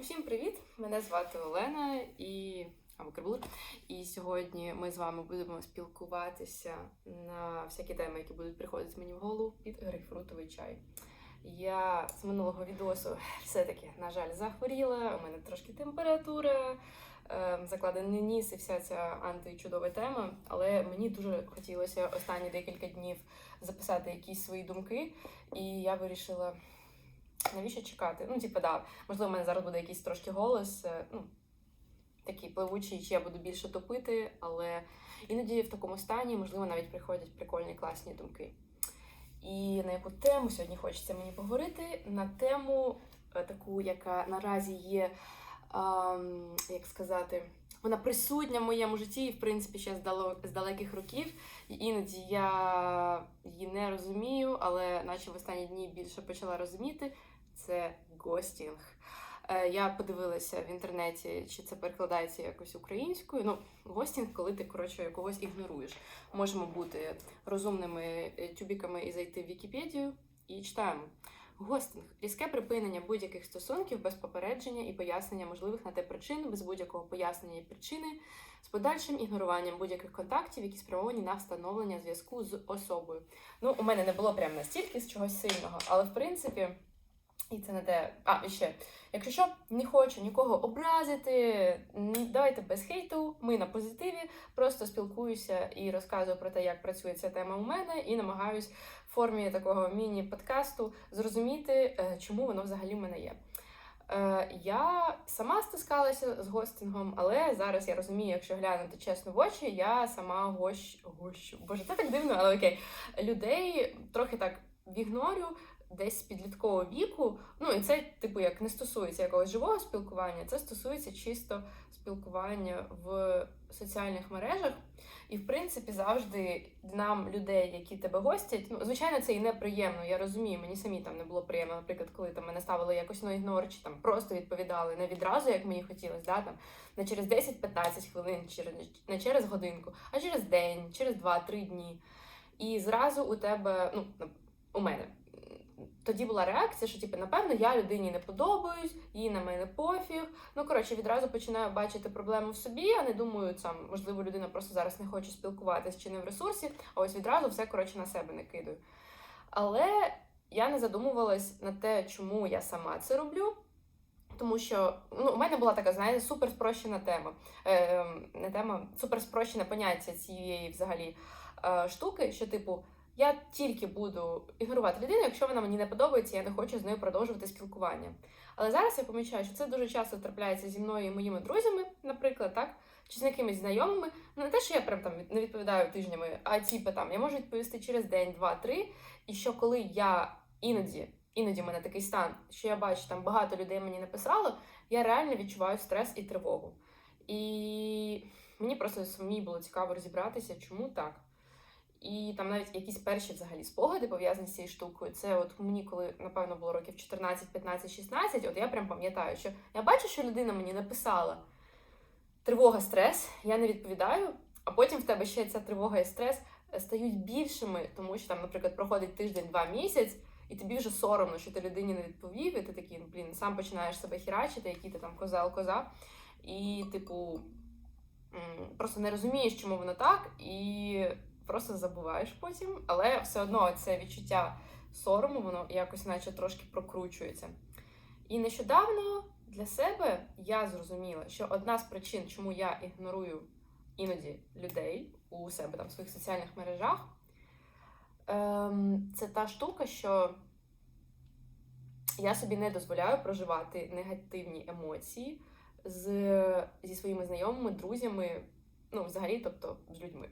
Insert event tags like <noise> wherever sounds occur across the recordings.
Усім привіт! Мене звати Олена і або Карбур. І сьогодні ми з вами будемо спілкуватися на всякі теми, які будуть приходити мені в голову під грейпфрутовий чай. Я з минулого відосу все-таки, на жаль, захворіла. У мене трошки температура, е, закладений ніс і вся ця античудова тема. Але мені дуже хотілося останні декілька днів записати якісь свої думки, і я вирішила. Навіщо чекати? Ну, типу, да, можливо, в мене зараз буде якийсь трошки голос, е, ну, такий пливучий, чи я буду більше топити, але іноді в такому стані, можливо, навіть приходять прикольні класні думки. І на яку тему сьогодні хочеться мені поговорити? На тему е, таку, яка наразі є, ем, як сказати, вона присутня в моєму житті, і в принципі ще з з далеких років. І іноді я її не розумію, але наче в останні дні більше почала розуміти. Це гостінг. Е, Я подивилася в інтернеті, чи це перекладається якось українською. Ну, гостінг, коли ти коротше когось ігноруєш. Можемо бути розумними е, тюбіками і зайти в Вікіпедію і читаємо. Гостинг різке припинення будь-яких стосунків без попередження і пояснення можливих на те причин, без будь-якого пояснення і причини, з подальшим ігноруванням будь-яких контактів, які спрямовані на встановлення зв'язку з особою. Ну, у мене не було прям настільки з чогось сильного, але в принципі. І це не те. А, і ще, якщо що, не хочу нікого образити, давайте без хейту, ми на позитиві, просто спілкуюся і розказую про те, як працює ця тема у мене, і намагаюсь в формі такого міні-подкасту зрозуміти, е, чому воно взагалі в мене є. Е, Я сама стискалася з гостингом, але зараз я розумію, якщо глянути чесно в очі, я сама гощ... гощу. Боже, це так дивно, але окей. Людей трохи так вігнорю десь підліткового віку. Ну і це, типу, як не стосується якогось живого спілкування, це стосується чисто спілкування в соціальних мережах. І, в принципі, завжди нам, людей, які тебе гостять, ну, звичайно, це і неприємно. Я розумію, мені самі там не було приємно, наприклад, коли там мене ставили якось на ігнор, чи там просто відповідали не відразу, як мені хотілося, да, там, не через 10-15 хвилин, через, не через годинку, а через день, через 2-3 дні. І зразу у тебе, ну, у мене. Тоді була реакція, що типу, напевно, я людині не подобаюсь, їй на мене пофіг. Ну коротше, відразу починаю бачити проблему в собі, а не думаю, сам можливо, людина просто зараз не хоче спілкуватись чи не в ресурсі, а ось відразу все коротше на себе не кидаю. Але я не задумувалась на те, чому я сама це роблю. Тому що ну, у мене була така, знаєте, супер спрощена тема. Е, не тема, супер поняття цієї взагалі е, штуки, що, типу, я тільки буду ігнорувати людину, якщо вона мені не подобається, я не хочу з нею продовжувати спілкування. Але зараз я помічаю, що це дуже часто трапляється зі мною і моїми друзями, наприклад, так, чи з якимись знайомими. Ну не те, що я прям там не відповідаю тижнями, а типу там я можу відповісти через день, два, три. І що коли я іноді, іноді в мене такий стан, що я бачу, там багато людей мені написало, я реально відчуваю стрес і тривогу. І мені просто самі було цікаво розібратися, чому так. І там навіть якісь перші взагалі спогади пов'язані з цією штукою. Це от мені, коли напевно було років 14, 15, 16, от я прям пам'ятаю, що я бачу, що людина мені написала тривога, стрес, я не відповідаю, а потім в тебе ще ця тривога і стрес е, стають більшими, тому що там, наприклад, проходить тиждень-два місяць, і тобі вже соромно, що ти людині не відповів, і ти такий, ну, блін, сам починаєш себе хірачити, який ти там козел-коза, і, типу, просто не розумієш, чому воно так, і просто забуваєш потім, але все одно це відчуття сорому, воно якось наче трошки прокручується. І нещодавно для себе я зрозуміла, що одна з причин, чому я ігнорую іноді людей у себе там в своїх соціальних мережах, ем, це та штука, що я собі не дозволяю проживати негативні емоції з, зі своїми знайомими, друзями, ну, взагалі, тобто з людьми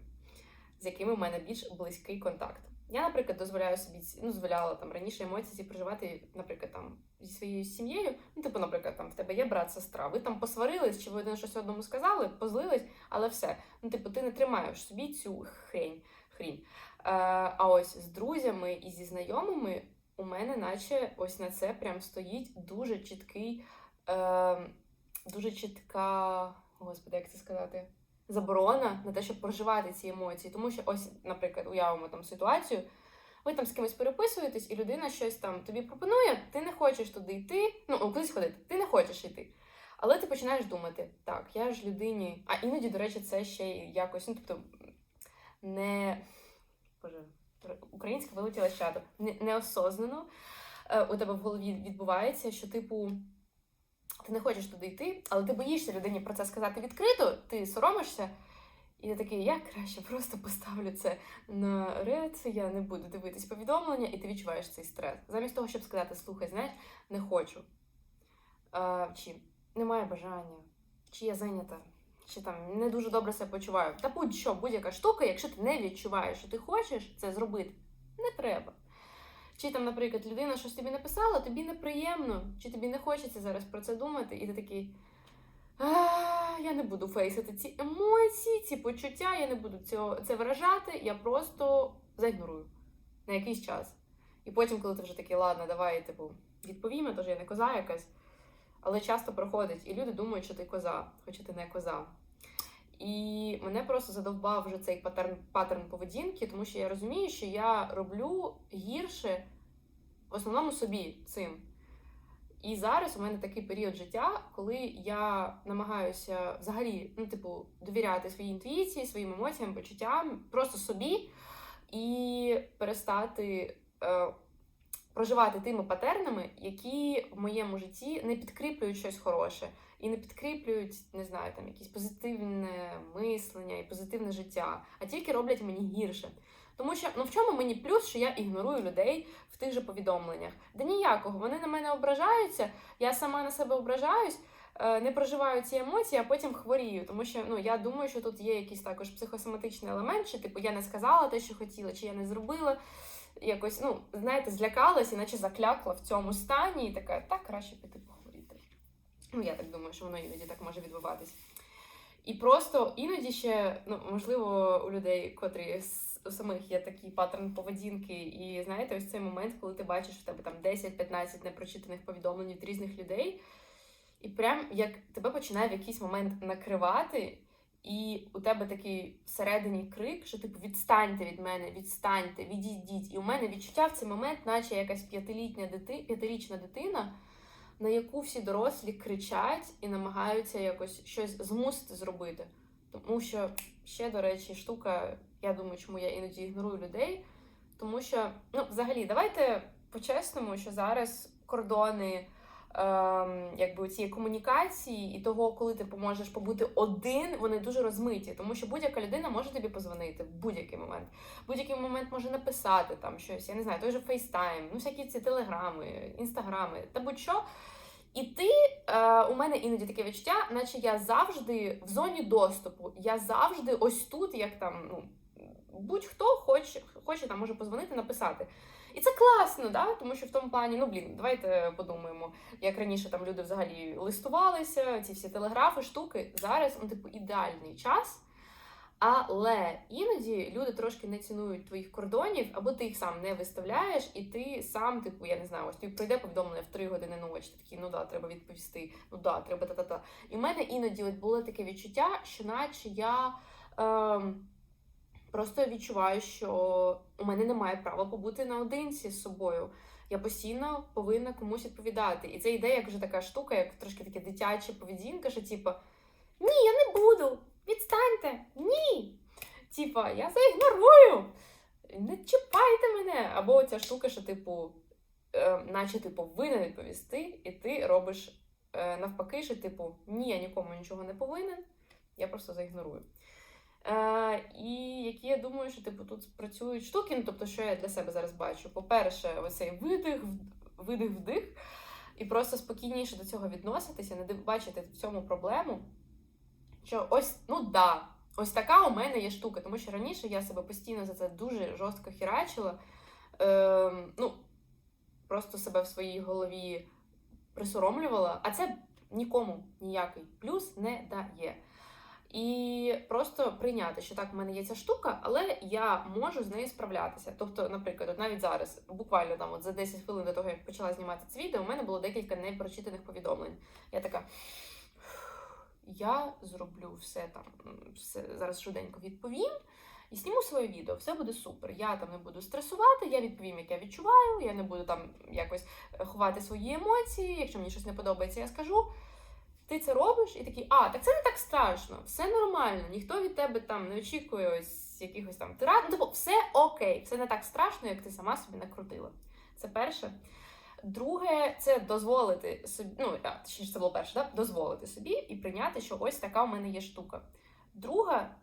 з якими в мене більш близький контакт. Я, наприклад, дозволяю собі ну, дозволяла там раніше емоції ці проживати, наприклад, там зі своєю сім'єю. Ну, типу, наприклад, там в тебе є брат, сестра. Ви там посварились, чи ви один щось одному сказали, позлились, але все. Ну, типу, ти не тримаєш собі цю хрень. хрінь. Е, а ось з друзями і зі знайомими у мене, наче, ось на це прям стоїть дуже чіткий, е, дуже чітка, господи, як це сказати? Заборона на те, щоб проживати ці емоції. Тому що ось, наприклад, уявимо там ситуацію. ви там з кимось переписуєтесь, і людина щось там тобі пропонує, ти не хочеш туди йти, ну кудись ходити, ти не хочеш йти. Але ти починаєш думати, так, я ж людині. А іноді, до речі, це ще якось, ну тобто не боже, українська вилетіла з чату, не, неосознано е, у тебе в голові відбувається, що, типу, ти не хочеш туди йти, але ти боїшся людині про це сказати відкрито, ти соромишся. І ти такий, я краще просто поставлю це на ред, я не буду дивитись повідомлення, і ти відчуваєш цей стрес. Замість того, щоб сказати, слухай, знаєш, не хочу. А, чи немає бажання, чи я зайнята, чи там не дуже добре себе почуваю. Та будь-що, будь-яка штука, якщо ти не відчуваєш, що ти хочеш це зробити, не треба. Чи там, наприклад, людина щось тобі написала, тобі неприємно, чи тобі не хочеться зараз про це думати, і ти такий. «А, Я не буду фейсити ці емоції, ці почуття, я не буду цього, це виражати, я просто заігнорую на якийсь час. І потім, коли ти вже такий, ладно, давай, типу, відповімо, тож я не коза якась. Але часто проходить, і люди думають, що ти коза, хоча ти не коза. І мене просто задовбав вже цей паттерн, паттерн поведінки, тому що я розумію, що я роблю гірше в основному собі цим. І зараз у мене такий період життя, коли я намагаюся взагалі, ну, типу, довіряти своїй інтуїції, своїм емоціям, почуттям, просто собі і перестати е, проживати тими патернами, які в моєму житті не підкріплюють щось хороше і не підкріплюють, не знаю, там якесь позитивне мислення і позитивне життя, а тільки роблять мені гірше. Тому що ну в чому мені плюс, що я ігнорую людей в тих же повідомленнях? Да ніякого, вони на мене ображаються, я сама на себе ображаюсь, е, не проживаю ці емоції, а потім хворію. Тому що ну я думаю, що тут є якийсь також психосоматичний елемент, що типу я не сказала те, що хотіла, чи я не зробила. Якось, ну, знаєте, злякалась, іначе заклякла в цьому стані, і така, так краще піти похворіти. Ну, я так думаю, що воно іноді так може відбуватись. І просто іноді ще, ну, можливо, у людей, котрі у самих є такий паттерн поведінки, і знаєте, ось цей момент, коли ти бачиш в тебе там 10-15 непрочитаних повідомлень від різних людей, і прям як тебе починає в якийсь момент накривати, і у тебе такий всередині крик, що типу відстаньте від мене, відстаньте, відійдіть. І у мене відчуття в цей момент, наче якась п'ятилітня дити... п'ятирічна дитина, на яку всі дорослі кричать і намагаються якось щось змусити зробити. Тому що ще, до речі, штука, я думаю, чому я іноді ігнорую людей. Тому що, ну, взагалі, давайте по-чесному, що зараз кордони якби цієї комунікації і того, коли ти можеш побути один, вони дуже розмиті, тому що будь-яка людина може тобі позвонити в будь-який момент. Будь-який момент може написати там щось, я не знаю, той же FaceTime, ну всякі ці телеграми, інстаграми та будь-що. І ти е, у мене іноді таке відчуття, наче я завжди в зоні доступу. Я завжди ось тут, як там, ну будь-хто хоче, хоче там може позвонити, написати. І це класно, да? тому що в тому плані, ну блін, давайте подумаємо, як раніше там люди взагалі листувалися, ці всі телеграфи, штуки. Зараз ну, типу, ідеальний час. Але іноді люди трошки не цінують твоїх кордонів, або ти їх сам не виставляєш, і ти сам, типу, я не знаю, ось тобі прийде повідомлення в 3 години ночі, такий, ну да, треба відповісти, ну да, треба та-та-та. І в мене іноді от було таке відчуття, що наче я. Ем, Просто відчуваю, що у мене немає права побути наодинці з собою. Я постійно повинна комусь відповідати. І це йде як вже така штука, як трошки таке дитяча поведінка, що типу, ні, я не буду, відстаньте, ні. Типа, я заігнорую, не чіпайте мене. Або ця штука, що, типу, е, наче ти повинен відповісти, і ти робиш е, навпаки, що, типу, ні, я нікому нічого не повинен, я просто заігнорую. Е, і які я думаю, що типу тут працюють штуки. Ну, тобто, що я для себе зараз бачу. По-перше, ось цей видих, видих, вдих, і просто спокійніше до цього відноситися, не бачити в цьому проблему. Що ось, ну да, ось така у мене є штука, тому що раніше я себе постійно за це дуже жорстко хірачила. Е, ну, просто себе в своїй голові присоромлювала, а це нікому ніякий плюс не дає. І просто прийняти, що так, в мене є ця штука, але я можу з нею справлятися. Тобто, наприклад, от навіть зараз, буквально там, от за 10 хвилин до того, як почала знімати це відео, у мене було декілька непрочитаних повідомлень. Я така. Я зроблю все там, все зараз швиденько відповім. І зніму своє відео, все буде супер. Я там не буду стресувати, я відповім, як я відчуваю, я не буду там якось е, ховати свої емоції. Якщо мені щось не подобається, я скажу. Ти це робиш і такий, а, так це не так страшно, все нормально, ніхто від тебе там не очікує ось якихось там тират. Ну, типу, все окей, все не так страшно, як ти сама собі накрутила. Це перше. Друге, це дозволити собі, ну а, точніше, це було перше, да? дозволити собі і прийняти, що ось така в мене є штука. Друга,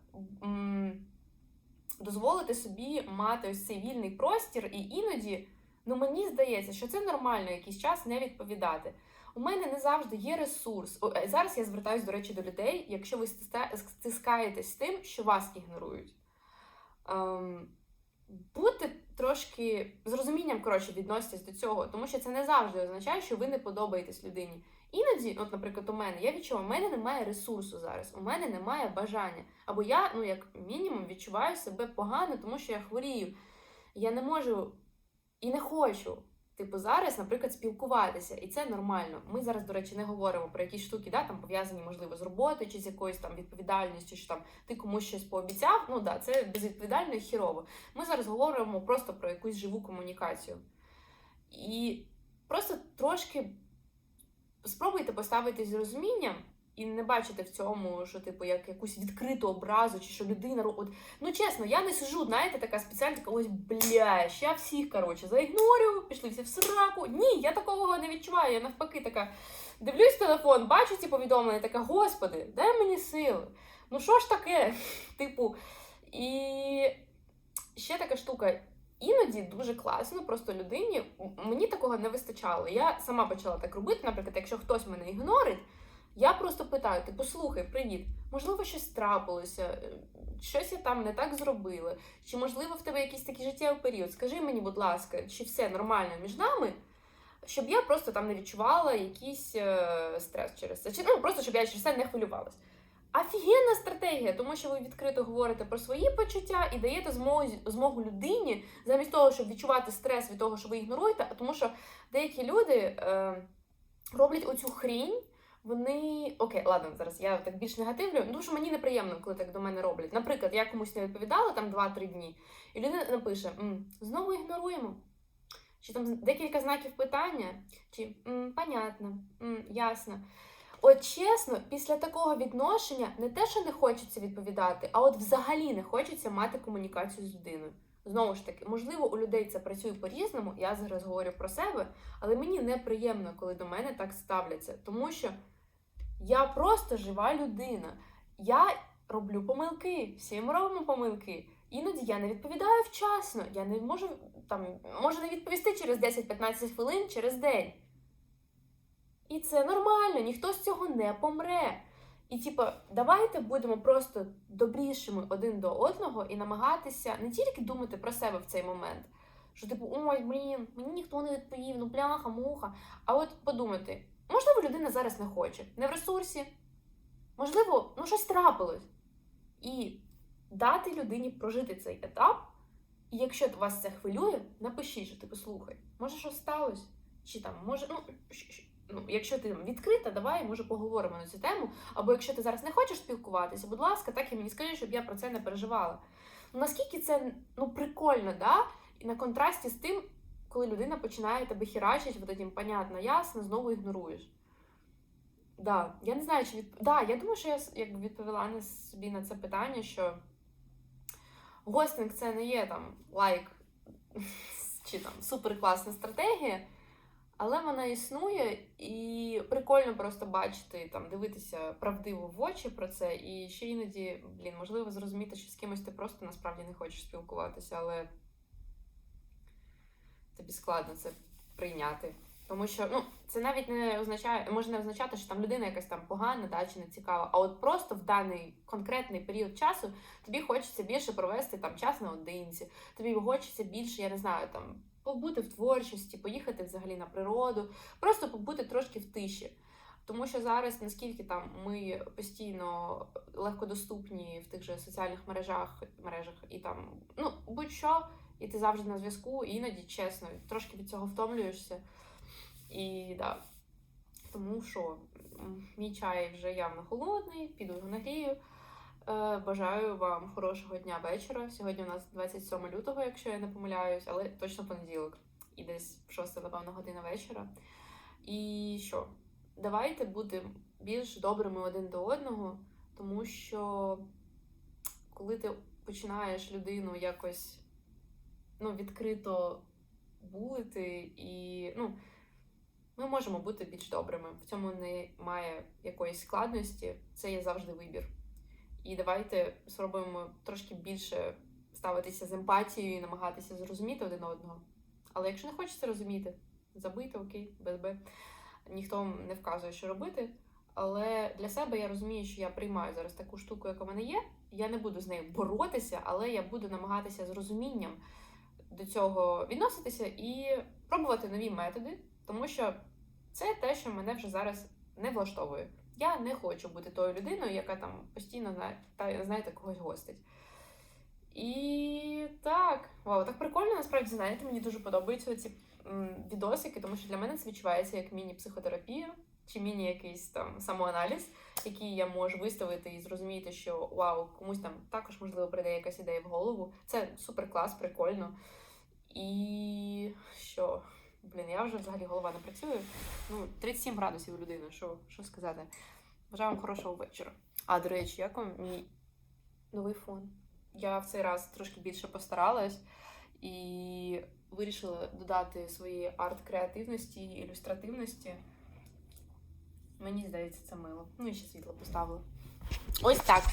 дозволити собі мати ось цей вільний простір, і іноді, ну мені здається, що це нормально якийсь час не відповідати. У мене не завжди є ресурс. Е, Зараз я звертаюся, до речі, до людей, якщо ви стискаєтесь тим, що вас ігнорують. Ем, будьте трошки з розумінням коротше відноситесь до цього, тому що це не завжди означає, що ви не подобаєтесь людині. Іноді, от, наприклад, у мене я відчуваю, у мене немає ресурсу зараз, у мене немає бажання. Або я, ну як мінімум, відчуваю себе погано, тому що я хворію. Я не можу і не хочу. Типу, зараз, наприклад, спілкуватися, і це нормально. Ми зараз, до речі, не говоримо про якісь штуки, да, там пов'язані, можливо, з роботою чи з якоюсь там відповідальністю, що там ти комусь щось пообіцяв. Ну да, це безвідповідально і хірово. Ми зараз говоримо просто про якусь живу комунікацію. І просто трошки спробуйте поставитись з розумінням і не бачити в цьому, що, типу, як якусь відкриту образу, чи що людина от, Ну, чесно, я не сижу, знаєте, така спеціальна, така ось бля, я всіх, коротше, заігнорю, пішли всі в сраку. Ні, я такого не відчуваю. Я навпаки така дивлюсь телефон, бачу ці повідомлення, така, господи, дай мені сили. Ну що ж таке? <laughs> Типу, і ще така штука. Іноді дуже класно, просто людині мені такого не вистачало. Я сама почала так робити. Наприклад, якщо хтось мене ігнорить, я просто питаю: типу, слухай, привіт, можливо, щось трапилося, е, щось я там не так зробила, чи можливо в тебе якийсь такий життєвий період. Скажи мені, будь ласка, чи все нормально між нами? Щоб я просто там не відчувала якийсь е, стрес через це. Чи ну просто щоб я через це не хвилювалась. Офігенна стратегія, тому що ви відкрито говорите про свої почуття і даєте змогу, змогу людині, замість того, щоб відчувати стрес від того, що ви ігноруєте, а тому що деякі люди е, роблять оцю хрінь. Вони окей, ладно, зараз я так більш негативлю. Ну, тому що мені неприємно, коли так до мене роблять. Наприклад, я комусь не відповідала там 2-3 дні, і людина напише: М, знову ігноруємо. Чи там декілька знаків питання, чи м, понятно, м, ясно. От чесно, після такого відношення не те, що не хочеться відповідати, а от взагалі не хочеться мати комунікацію з людиною. Знову ж таки, можливо, у людей це працює по-різному. Я зараз говорю про себе, але мені неприємно, коли до мене так ставляться, тому що я просто жива людина. Я роблю помилки, всі ми робимо помилки. Іноді я не відповідаю вчасно. Я не можу там можу не відповісти через 10-15 хвилин через день. І це нормально, ніхто з цього не помре. І, типу, давайте будемо просто добрішими один до одного і намагатися не тільки думати про себе в цей момент, що, типу, ой, блін, мені ніхто не відповів, ну бляха, муха. А от подумати, можливо, людина зараз не хоче, не в ресурсі, можливо, ну щось трапилось. І дати людині прожити цей етап. І якщо вас це хвилює, напишіть, що типу, слухай, може щось сталося? Чи там, може, ну, ну, якщо ти там відкрита, давай, може, поговоримо на цю тему. Або якщо ти зараз не хочеш спілкуватися, будь ласка, так і мені скажи, щоб я про це не переживала. Ну, наскільки це ну, прикольно, да? І на контрасті з тим, коли людина починає тебе хірачити, вот этим, понятно, ясно, знову ігноруєш. Да, я не знаю, чи від... да, я думаю, що я якби відповіла на собі на це питання, що гостинг це не є там лайк <laughs> чи там суперкласна стратегія, але вона існує, і прикольно просто бачити, там, дивитися правдиво в очі про це. І ще іноді, блін, можливо, зрозуміти, що з кимось ти просто насправді не хочеш спілкуватися, але тобі складно це прийняти. Тому що ну, це навіть не означає, може не означати, що там людина якась там погана, да, чи не цікава, а от просто в даний конкретний період часу тобі хочеться більше провести там час наодинці, тобі хочеться більше, я не знаю, там побути в творчості, поїхати взагалі на природу, просто побути трошки в тиші. Тому що зараз, наскільки там ми постійно легкодоступні в тих же соціальних мережах, мережах і там, ну будь-що, і ти завжди на зв'язку, іноді чесно, трошки від цього втомлюєшся. І да. Тому що мій чай вже явно холодний, піду його нагрію. Е, Бажаю вам хорошого дня вечора. Сьогодні у нас 27 лютого, якщо я не помиляюсь, але точно понеділок. І десь 6, напевно, година вечора. І що? Давайте бути більш добрими один до одного, тому що коли ти починаєш людину якось ну, відкрито булити, і ну, ми можемо бути більш добрими. В цьому немає якоїсь складності, це є завжди вибір. І давайте спробуємо трошки більше ставитися з емпатією і намагатися зрозуміти один одного. Але якщо не хочеться розуміти, забийте, окей, без Б. Ніхто не вказує, що робити. Але для себе я розумію, що я приймаю зараз таку штуку, яка в мене є. Я не буду з нею боротися, але я буду намагатися з розумінням до цього відноситися і пробувати нові методи, тому що це те, що мене вже зараз не влаштовує. Я не хочу бути тою людиною, яка там постійно знаєте, когось гостить. І так, вау, так прикольно, насправді, знаєте, мені дуже подобаються ці відосики, тому що для мене це відчувається як міні-психотерапія чи міні якийсь там самоаналіз, який я можу виставити і зрозуміти, що вау, комусь там також можливо прийде якась ідея в голову. Це супер клас, прикольно. І що? Блін, я вже взагалі голова не працює. Ну, 37 градусів у людини, що, що сказати. Бажаю вам хорошого вечора. А, до речі, як вам мій новий фон? Я в цей раз трошки більше постаралась і вирішила додати своєї арт-креативності ілюстративності. Мені здається, це мило. Ну і ще світло поставила. Ось так.